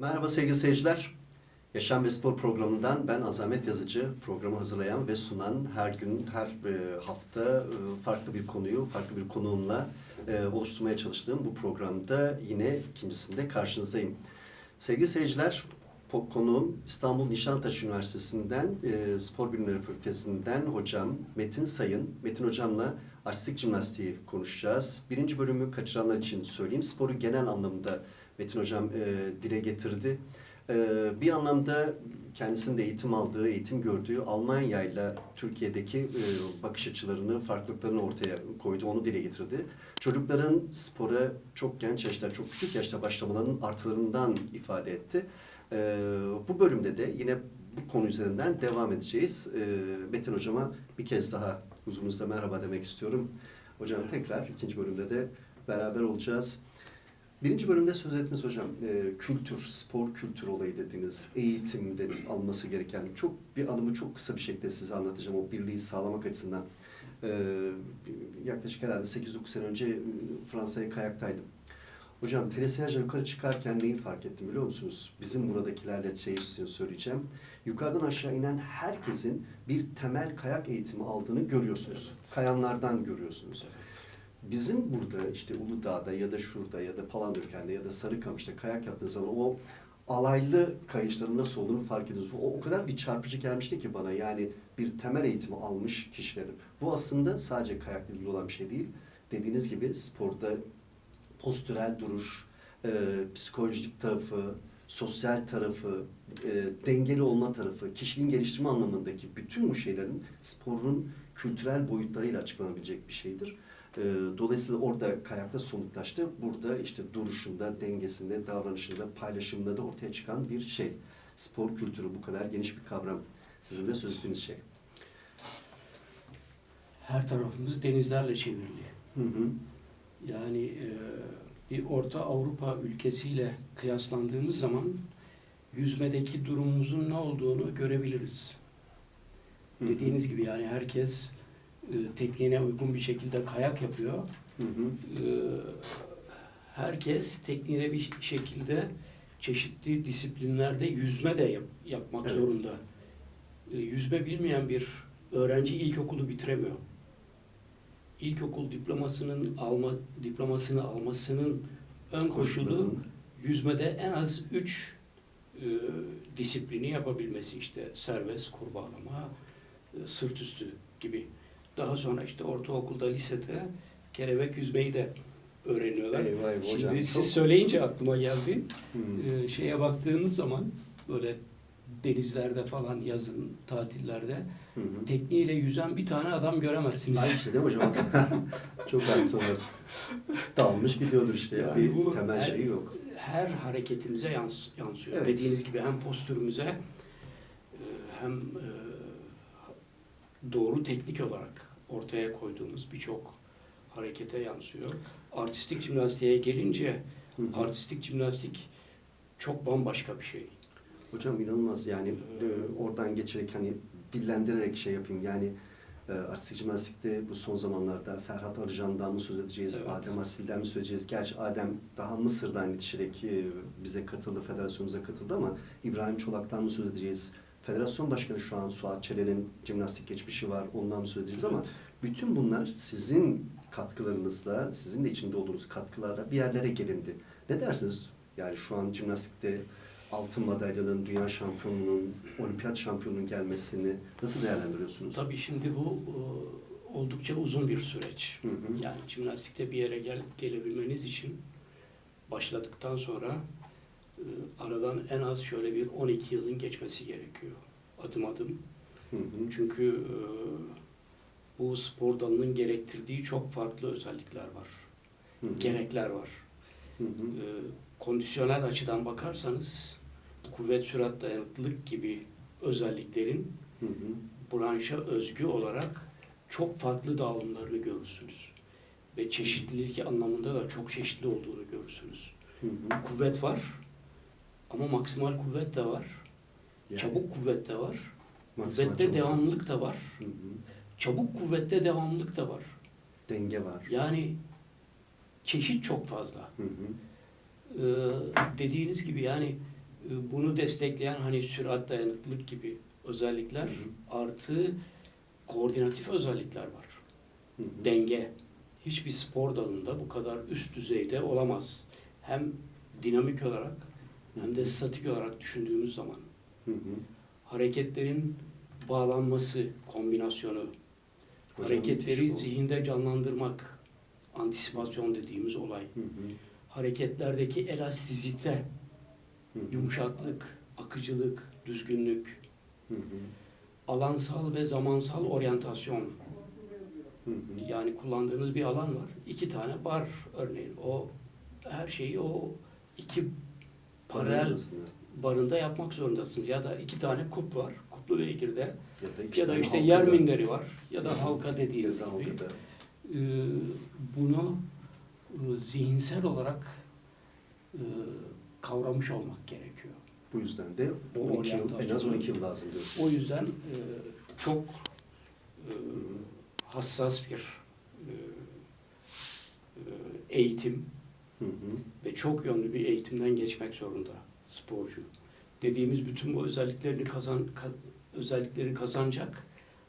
Merhaba sevgili seyirciler. Yaşam ve Spor programından ben Azamet Yazıcı. Programı hazırlayan ve sunan her gün, her e, hafta e, farklı bir konuyu, farklı bir konuğumla e, oluşturmaya çalıştığım bu programda yine ikincisinde karşınızdayım. Sevgili seyirciler, konuğum İstanbul Nişantaşı Üniversitesi'nden Spor Bilimleri Fakültesinden hocam Metin Sayın. Metin hocamla artistik jimnastiği konuşacağız. Birinci bölümü kaçıranlar için söyleyeyim. Sporu genel anlamda Metin hocam e, dile getirdi. E, bir anlamda kendisinin de eğitim aldığı, eğitim gördüğü Almanya ile Türkiye'deki e, bakış açılarını, farklılıklarını ortaya koydu, onu dile getirdi. Çocukların spora çok genç yaşta, çok küçük yaşta başlamalarının artılarından ifade etti. E, bu bölümde de yine bu konu üzerinden devam edeceğiz. E, Metin hocama bir kez daha huzurunuzda merhaba demek istiyorum. Hocam tekrar ikinci bölümde de beraber olacağız. Birinci bölümde söz ettiniz hocam. E, kültür, spor kültür olayı dediniz. Eğitimde alınması gereken çok bir anımı çok kısa bir şekilde size anlatacağım. O birliği sağlamak açısından. E, yaklaşık herhalde 8-9 sene önce e, Fransa'ya kayaktaydım. Hocam telesiyajla yukarı çıkarken neyi fark ettim biliyor musunuz? Bizim buradakilerle şey söyleyeceğim. Yukarıdan aşağı inen herkesin bir temel kayak eğitimi aldığını görüyorsunuz. Evet. Kayanlardan görüyorsunuz. Bizim burada işte Uludağ'da ya da şurada ya da Palandöken'de ya da Sarıkamış'ta kayak yaptığınız zaman o alaylı kayışların nasıl olduğunu fark ediyorsunuz. O, o kadar bir çarpıcı gelmişti ki bana yani bir temel eğitimi almış kişilerin. Bu aslında sadece kayakla ilgili olan bir şey değil. Dediğiniz gibi sporda postürel duruş, e, psikolojik tarafı, sosyal tarafı, e, dengeli olma tarafı, kişiliğin geliştirme anlamındaki bütün bu şeylerin sporun kültürel boyutlarıyla açıklanabilecek bir şeydir. E, dolayısıyla orada kayakta somutlaştı. Burada işte duruşunda, dengesinde, davranışında, paylaşımında da ortaya çıkan bir şey. Spor kültürü bu kadar geniş bir kavram. Sizin de söz ettiğiniz şey. Her tarafımız denizlerle çevrili. Hı hı. Yani e, bir Orta Avrupa ülkesiyle kıyaslandığımız zaman yüzmedeki durumumuzun ne olduğunu görebiliriz. Hı hı. Dediğiniz gibi yani herkes tekniğine uygun bir şekilde kayak yapıyor. Hı hı. E, herkes tekniğine bir şekilde çeşitli disiplinlerde yüzme de yap- yapmak Evet. zorunda. E, yüzme bilmeyen bir öğrenci ilkokulu bitiremiyor. İlkokul diplomasının alma diplomasını almasının ön koşulu yüzmede en az üç e, disiplini yapabilmesi işte serbest, kurbağalama, e, sırt üstü gibi. Daha sonra işte ortaokulda, lisede kelebek yüzmeyi de öğreniyorlar. Eyvah eyvah Şimdi hocam. siz Çok- söyleyince aklıma geldi. Hı. Ee, şeye baktığınız zaman böyle denizlerde falan yazın tatillerde Hı hı. tekniğiyle yüzen bir tane adam göremezsiniz. Aynı şey değil mi hocam? Çok haklısın. Dalmış gidiyordur işte. ya. Yani bir bu temel her- şeyi yok. Her hareketimize yans- yansıyor. Evet. Dediğiniz gibi hem postürümüze e, hem e, doğru teknik olarak ortaya koyduğumuz birçok harekete yansıyor. Artistik jimnastiğe gelince Hı artistik jimnastik çok bambaşka bir şey. Hocam inanılmaz yani e, oradan geçerek hani dillendirerek şey yapayım yani e, artistik jimnastikte bu son zamanlarda Ferhat Arıcan'dan mı söz edeceğiz, Evet. Adem Asil'den mi söz edeceğiz? Gerçi Adem daha Mısır'dan yetişerek e, bize katıldı, federasyonumuza katıldı ama İbrahim Çolak'tan mı söz edeceğiz? Federasyon Başkanı şu an Suat Çelen'in jimnastik geçmişi var, ondan söz ama Evet. bütün bunlar sizin katkılarınızla, sizin de içinde olduğunuz katkılarla bir yerlere gelindi. Ne dersiniz? Yani şu an jimnastikte altın madalyalının, dünya şampiyonunun, olimpiyat şampiyonunun gelmesini nasıl değerlendiriyorsunuz? Tabii şimdi bu e, oldukça uzun bir süreç. Hı hı. Yani jimnastikte bir yere gel, gelebilmeniz için başladıktan sonra aradan en az şöyle bir 12 yılın geçmesi gerekiyor. Adım adım. Hı hı. Çünkü e, bu spor dalının gerektirdiği çok farklı özellikler var. Hı hı. Gerekler var. Hı hı. E, kondisyonel açıdan bakarsanız kuvvet, sürat, dayanıklılık gibi özelliklerin Hı hı. branşa özgü olarak çok farklı dağılımlarını görürsünüz. Ve çeşitlilik anlamında da çok çeşitli olduğunu görürsünüz. Hı hı. Kuvvet var ama maksimal kuvvet de var. Yani Çabuk kuvvet de var. maksimal Kuvvette çabuk. devamlılık da var. Hı hı. Çabuk kuvvette devamlılık da var. Denge var. Yani çeşit çok fazla. Hı hı. Ee, dediğiniz gibi yani e, bunu destekleyen hani sürat dayanıklılık gibi özellikler Hı artı koordinatif özellikler var. Hı hı. Denge. Hiçbir spor dalında bu kadar üst düzeyde olamaz. Hem dinamik olarak hem de statik olarak düşündüğümüz zaman Hı hı. hareketlerin bağlanması, kombinasyonu, Hocam hareketleri zihinde canlandırmak, antisipasyon dediğimiz olay, Hı hı. hareketlerdeki elastizite, Hı hı. yumuşaklık, akıcılık, düzgünlük, Hı hı. alansal ve zamansal oryantasyon. Hı hı. Yani kullandığınız bir alan var. İki tane bar örneğin. O her şeyi o iki paralel barında yapmak zorundasınız. Ya da iki tane kup var. Kuplu beygirde. Ya da, Ya da işte halkada, yer minderi var. Ya da halka dediğimiz gibi. halkada. Ee, bunu e, zihinsel olarak e, kavramış olmak gerekiyor. Bu yüzden de Bu 12 yıl, en az oryantasyon. 12 yıl lazım diyorsun. O yüzden e, çok e, hassas bir e, e, eğitim Hı hı. ve çok yönlü bir eğitimden geçmek zorunda sporcu. Dediğimiz bütün bu özelliklerini kazan ka- özellikleri kazanacak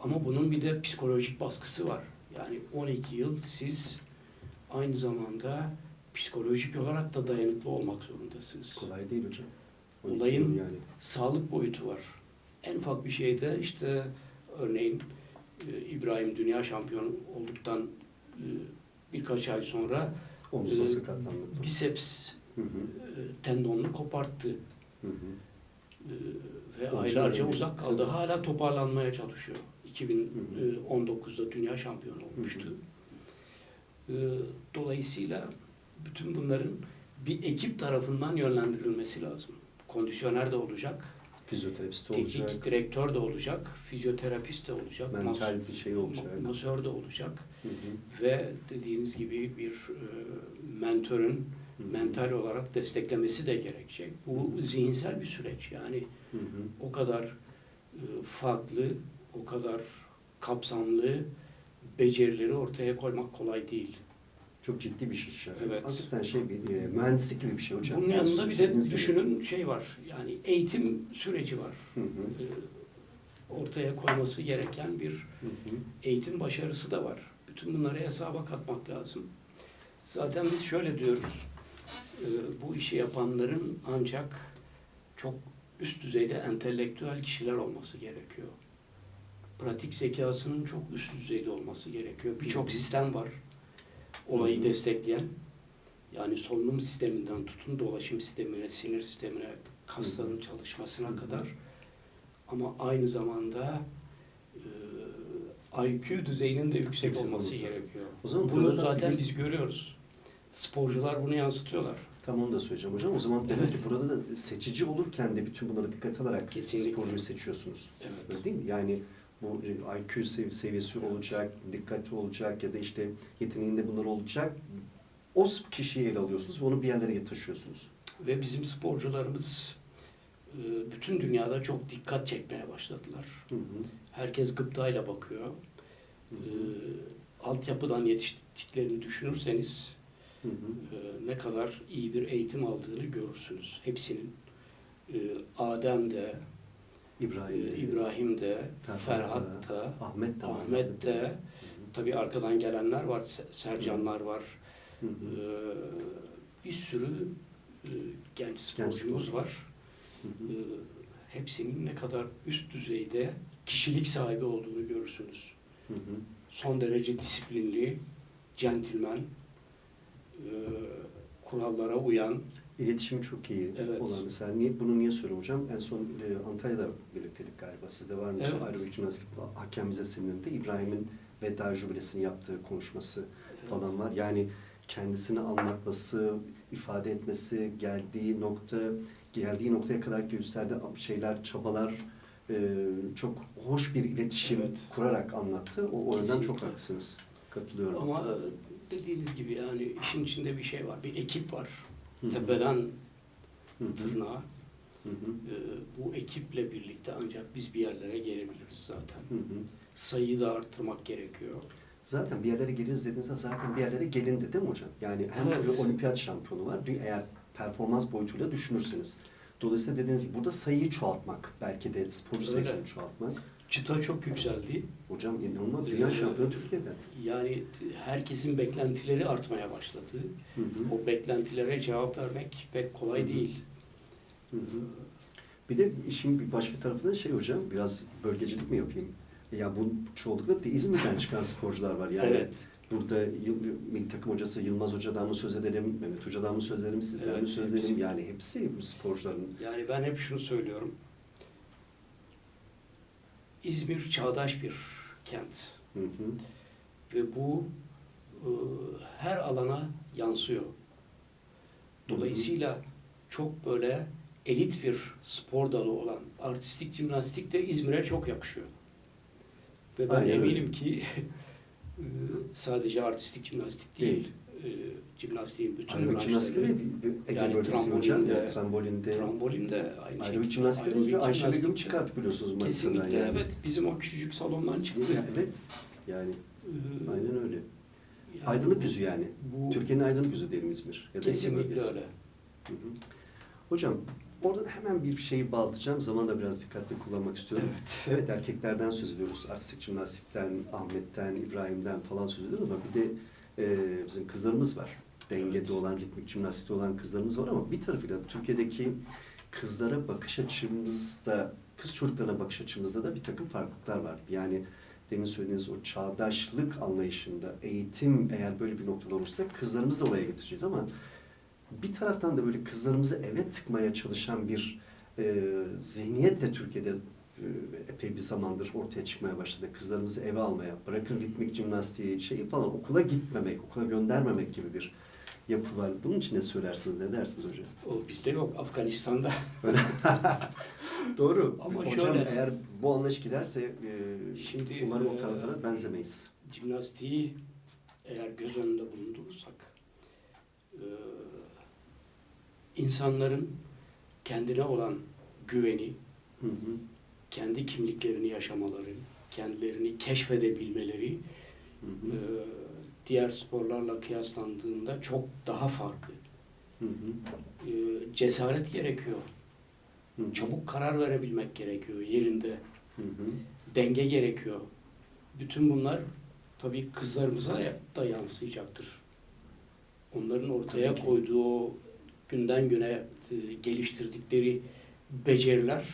ama bunun bir de psikolojik baskısı var. Yani 12 yıl siz aynı zamanda psikolojik olarak da dayanıklı olmak zorundasınız. Kolay değil hocam. 12 Olayın- yani. Sağlık boyutu var. En ufak bir şeyde işte örneğin e, İbrahim dünya şampiyonu olduktan e, birkaç ay sonra Omuzda Ee, sakatlandı. biceps Hı hı. e, tendonunu koparttı Hı hı. E, ve Onun aylarca uzak kaldı. Hala toparlanmaya çalışıyor. 2019'da dünya şampiyonu olmuştu. E, Dolayısıyla bütün bunların bir ekip tarafından yönlendirilmesi lazım. Kondisyoner de olacak, Fizyoterapist teknik olacak. direktör de olacak, fizyoterapist de olacak, mas- Mental bir şey olacak. ma- masör de olacak Hı hı. ve dediğiniz gibi bir e, mentörün Hı hı. mental olarak desteklemesi de gerekecek. Bu zihinsel bir süreç. Yani Hı hı. o kadar e, farklı, o kadar kapsamlı becerileri ortaya koymak kolay değil. Çok ciddi bir şey. Evet. Hakikaten şey bir e, mühendislik gibi bir şey hocam. Bunun Yani yanında bir de söylediğiniz gibi. düşünün şey var. Yani eğitim süreci var. Hı hı. E, ortaya koyması gereken bir Hı hı. eğitim başarısı da var. Bütün bunları hesaba katmak lazım. Zaten biz şöyle diyoruz. e, Bu işi yapanların ancak çok üst düzeyde entelektüel kişiler olması gerekiyor. Pratik zekasının çok üst düzeyde olması gerekiyor. Birçok sistem var. Olayı Hı hı. destekleyen. Yani solunum sisteminden tutun dolaşım sistemine, sinir sistemine, kasların çalışmasına kadar. Ama aynı zamanda IQ düzeyinin de yüksek Yüksek olması lazım. gerekiyor. O zaman Bunu zaten biz görüyoruz. Sporcular bunu yansıtıyorlar. Tam onu da söyleyeceğim hocam. O zaman demek Evet. ki burada da seçici olurken de bütün bunları dikkat alarak Kesinlikle. sporcuyu seçiyorsunuz. Evet. Öyle değil mi? Yani bu IQ sev- seviyesi olacak, dikkati olacak ya da işte yeteneğinde bunlar olacak. O kişiyi ele alıyorsunuz ve onu bir yerlere taşıyorsunuz. Ve bizim sporcularımız e, bütün dünyada çok dikkat çekmeye başladılar. Hı hı. Herkes gıptayla bakıyor. Hı E, hı. altyapıdan yetiştiklerini düşünürseniz Hı hı. e, ne kadar iyi bir eğitim aldığını görürsünüz. Hepsinin. E, Adem de, e, İbrahim, de, İbrahim de, Ferhat da, Ahmet de. Ahmet de, Hı hı. tabii arkadan gelenler var, Se- Sercanlar var. Hı hı. Ee, bir sürü e, genç sporcumuz sporcu. var. Hı hı. Ee, hepsinin ne kadar üst düzeyde kişilik sahibi olduğunu görürsünüz. Hı hı. Son derece disiplinli, centilmen, e, kurallara uyan, İletişimi çok iyi Evet. olan mesela niye, bunu niye söylüyorum hocam? En son e, Antalya'da birlikteydik galiba. Sizde var mı? Evet. Aerobik jimnastik hakem vize İbrahim'in veda jübilesini yaptığı konuşması falan var. Yani kendisini anlatması, ifade etmesi, geldiği nokta, geldiği noktaya kadar gösterdiği şeyler, çabalar e, çok hoş bir iletişim Evet. kurarak anlattı. O, o yönden çok haklısınız. Katılıyorum. ama e, dediğiniz gibi yani işin içinde bir şey var, bir ekip var. Hı hı. Tepeden Hı hı. tırnağa. Hı hı. E, bu ekiple birlikte ancak biz bir yerlere gelebiliriz zaten. Hı hı. Sayıyı da arttırmak gerekiyor. Zaten bir yerlere geliriz dediğinizde zaten bir yerlere gelindi değil mi hocam? Yani hem Evet. bir olimpiyat şampiyonu var. Eğer performans boyutuyla düşünürseniz. Dolayısıyla dediğiniz gibi burada sayıyı çoğaltmak, belki de sporcu Öyle. sayısını çoğaltmak. Çıta çok yükseldi. Hocam inanılmaz dünya Ee, şampiyonu Türkiye'de. Yani herkesin beklentileri artmaya başladı. Hı hı. O beklentilere cevap vermek pek kolay Hı hı. değil. Hı hı. Bir de işin bir başka tarafı da şey hocam, biraz bölgecilik mi yapayım? Ya bu çoğunlukla bir de İzmir'den çıkan sporcular var. Yani evet. Burada yıl, takım hocası Yılmaz Hoca'dan mı söz edelim, Mehmet Hoca'dan mı söz edelim, sizden Evet, mi söz hepsi. edelim? Yani hepsi bu sporcuların. Yani ben hep şunu söylüyorum. İzmir çağdaş bir kent Hı hı. ve bu e, her alana yansıyor. Dolayısıyla çok böyle elit bir spor dalı olan artistik jimnastik de İzmir'e çok yakışıyor. Ve ben Aynen öyle. eminim ki sadece artistik jimnastik değil, e, jimnastiğin bütün Aerobik jimnastik de Ege Yani bölgesi hocam. trambolinde- trambolinde. trambolin de aynı Aerobik jimnastik de Aerobik Ayşe Begüm çıkarttı biliyorsunuz Manisa'dan Kesinlikle yani. evet. Bizim o küçücük salondan çıktı. Evet. Yani Ee, aynen öyle. yani Aydınlık yüzü yani. Bu Türkiye'nin aydınlık yüzü diyelim İzmir. Ya da kesinlikle öyle. Hı hı. Hocam oradan hemen bir şeyi bağlatacağım. Zaman da biraz dikkatli kullanmak istiyorum. Evet. Evet erkeklerden söz ediyoruz. Artistik jimnastikten, Ahmet'ten, İbrahim'den falan söz ediyoruz ama bir de e, bizim kızlarımız var. Dengede Evet. olan, ritmik jimnastikte olan kızlarımız var ama bir tarafıyla Türkiye'deki kızlara bakış açımızda, kız çocuklarına bakış açımızda da bir takım farklılıklar var. Yani demin söylediğiniz o çağdaşlık anlayışında eğitim eğer böyle bir noktada olursa kızlarımızı da oraya getireceğiz ama bir taraftan da böyle kızlarımızı eve tıkmaya çalışan bir e, zihniyet de Türkiye'de e, epey bir zamandır ortaya çıkmaya başladı. Kızlarımızı eve almaya, bırakın ritmik jimnastiği şeyi falan okula gitmemek, okula göndermemek gibi bir yapı var. Bunun için ne söylersiniz, ne dersiniz hocam? O bizde yok. Afganistan'da. Doğru. Ama hocam şöyle- eğer bu anlayış giderse e, Şimdi, umarım o e, tarafa da benzemeyiz. Jimnastiği eğer göz önünde bulundurursak e, insanların kendine olan güveni, Hı hı. kendi kimliklerini yaşamaları, kendilerini keşfedebilmeleri Hı e, hı. diğer sporlarla kıyaslandığında çok daha farklı. Hı hı. E, cesaret gerekiyor. Hı hı. Çabuk karar verebilmek gerekiyor yerinde. Hı hı. Denge gerekiyor. Bütün bunlar tabii kızlarımıza da yansıyacaktır. Onların ortaya koyduğu o günden güne e, geliştirdikleri beceriler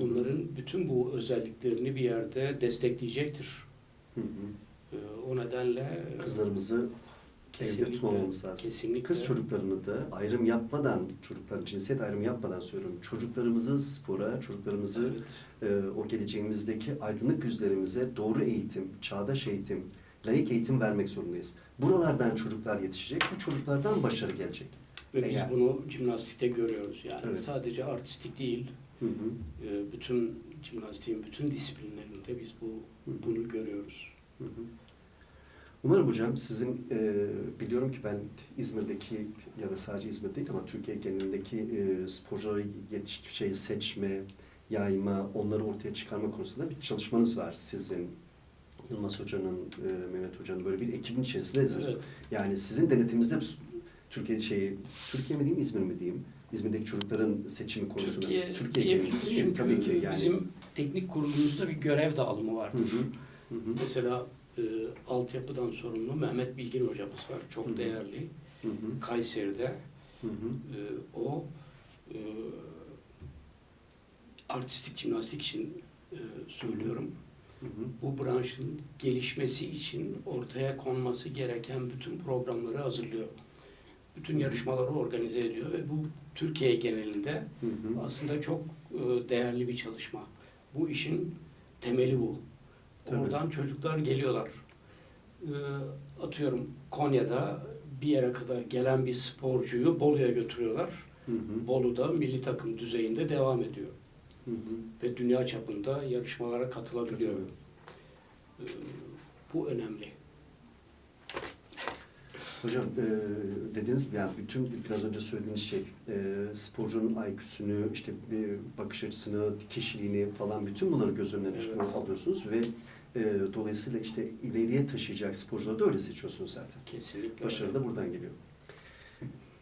onların bütün bu özelliklerini bir yerde destekleyecektir. Hı hı. E, O nedenle Kızlarımızı evde kesinlikle, tutmamamız lazım. kesinlikle Kız çocuklarını da ayrım yapmadan, çocuklar cinsiyet ayrımı yapmadan söylüyorum. Çocuklarımızı spora, çocuklarımızı Evet. e, o geleceğimizdeki aydınlık yüzlerimize doğru eğitim, çağdaş eğitim, layık eğitim vermek zorundayız. Buralardan çocuklar yetişecek, bu çocuklardan başarı gelecek. Ve biz Eğer- bunu jimnastikte görüyoruz. Yani Evet. sadece artistik değil, Hı hı. e, bütün jimnastiğin bütün disiplinlerinde biz bu Hı hı. bunu görüyoruz. Hı hı. Umarım hocam sizin e, biliyorum ki ben İzmir'deki ya da sadece İzmir değil ama Türkiye genelindeki e, sporcuları yetiş şey seçme, yayma, onları ortaya çıkarma konusunda bir çalışmanız var sizin. Yılmaz Hoca'nın, e, Mehmet Hoca'nın böyle bir ekibin içerisindesiniz. Evet. Yani sizin denetiminizde Türkiye şeyi, Türkiye mi diyeyim, İzmir mi diyeyim? İzmir'deki çocukların seçimi konusunda. Türkiye, Türkiye mi? çünkü Tabii ki yani. bizim teknik kurulumuzda bir görev dağılımı Hı vardır. hı. Hı hı. Mesela e, altyapıdan sorumlu Mehmet Bilgin hocamız var. Çok Hı hı. değerli. Hı hı. Kayseri'de Hı hı. e, o e, artistik jimnastik için e, söylüyorum. Hı hı. Bu branşın gelişmesi için ortaya konması gereken bütün programları hazırlıyor. Bütün yarışmaları organize ediyor ve bu Türkiye genelinde Hı hı. aslında çok e, değerli bir çalışma. Bu işin temeli bu. Tabii. Oradan çocuklar geliyorlar. E, Atıyorum Konya'da bir yere kadar gelen bir sporcuyu Bolu'ya götürüyorlar. Hı hı. Bolu'da milli takım düzeyinde devam ediyor. Hı hı. Ve dünya çapında yarışmalara katılabiliyor. E, Bu önemli. Hocam e, dediğiniz gibi yani bütün biraz önce söylediğiniz şey e, sporcunun IQ'sünü işte e, bakış açısını, kişiliğini falan bütün bunları göz önüne Evet. alıyorsunuz ve e, dolayısıyla işte ileriye taşıyacak sporcuları da öyle seçiyorsunuz zaten. Kesinlikle. Başarı da buradan geliyor.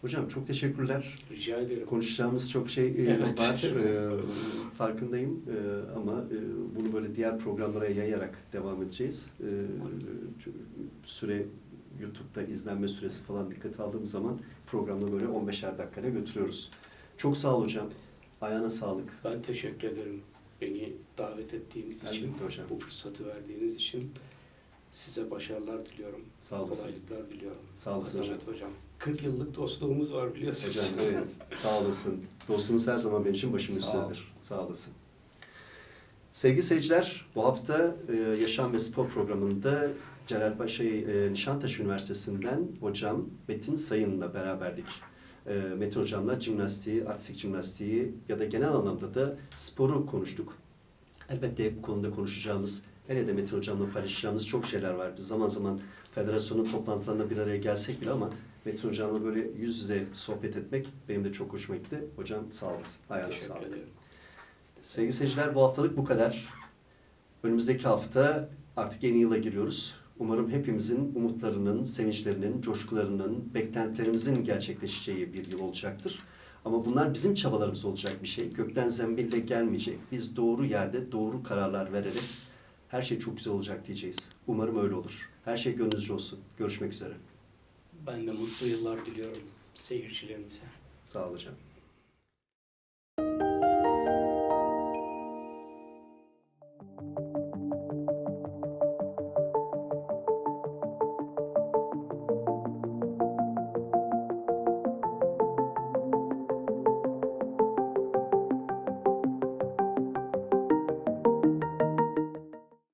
Hocam çok teşekkürler. Rica ederim. Konuşacağımız çok şey e, Evet. var. E, farkındayım. E, ama e, bunu böyle diğer programlara yayarak devam edeceğiz. E, süre YouTube'da izlenme süresi falan dikkate aldığım zaman programda böyle 15'er dakikaya götürüyoruz. Çok sağ ol hocam. Ayağına sağlık. Ben teşekkür ederim. Beni davet ettiğiniz için, Elbette hocam. bu fırsatı verdiğiniz için size başarılar diliyorum. Sağ olasın. Kolaylıklar diliyorum. Sağ olasın hocam. Hocam. 40 yıllık dostluğumuz var biliyorsunuz. Hocam evet. Sağ olasın. Dostunuz her zaman benim için ol. üstündedir. Sağ olasın. Sevgili seyirciler, bu hafta e, Yaşam ve Spor programında Celal şey, e, Nişantaşı Üniversitesi'nden hocam Metin Sayın'la beraberdik. E, Metin hocamla jimnastiği, artistik jimnastiği ya da genel anlamda da sporu konuştuk. Elbette bu konuda konuşacağımız, hele de Metin hocamla paylaşacağımız çok şeyler var. Biz zaman zaman federasyonun toplantılarına bir araya gelsek bile ama Metin hocamla böyle yüz yüze sohbet etmek benim de çok hoşuma gitti. Hocam sağ olasın. Ayağına sağlık. ederim. Sevgili seyirciler bu haftalık bu kadar. Önümüzdeki hafta artık yeni yıla giriyoruz. Umarım hepimizin umutlarının, sevinçlerinin, coşkularının, beklentilerimizin gerçekleşeceği bir yıl olacaktır. Ama bunlar bizim çabalarımız olacak bir şey. Gökten zembille gelmeyecek. Biz doğru yerde doğru kararlar vererek her şey çok güzel olacak diyeceğiz. Umarım öyle olur. Her şey gönlünüzce olsun. Görüşmek üzere. Ben de mutlu yıllar diliyorum seyircilerimize. Sağ olun hocam.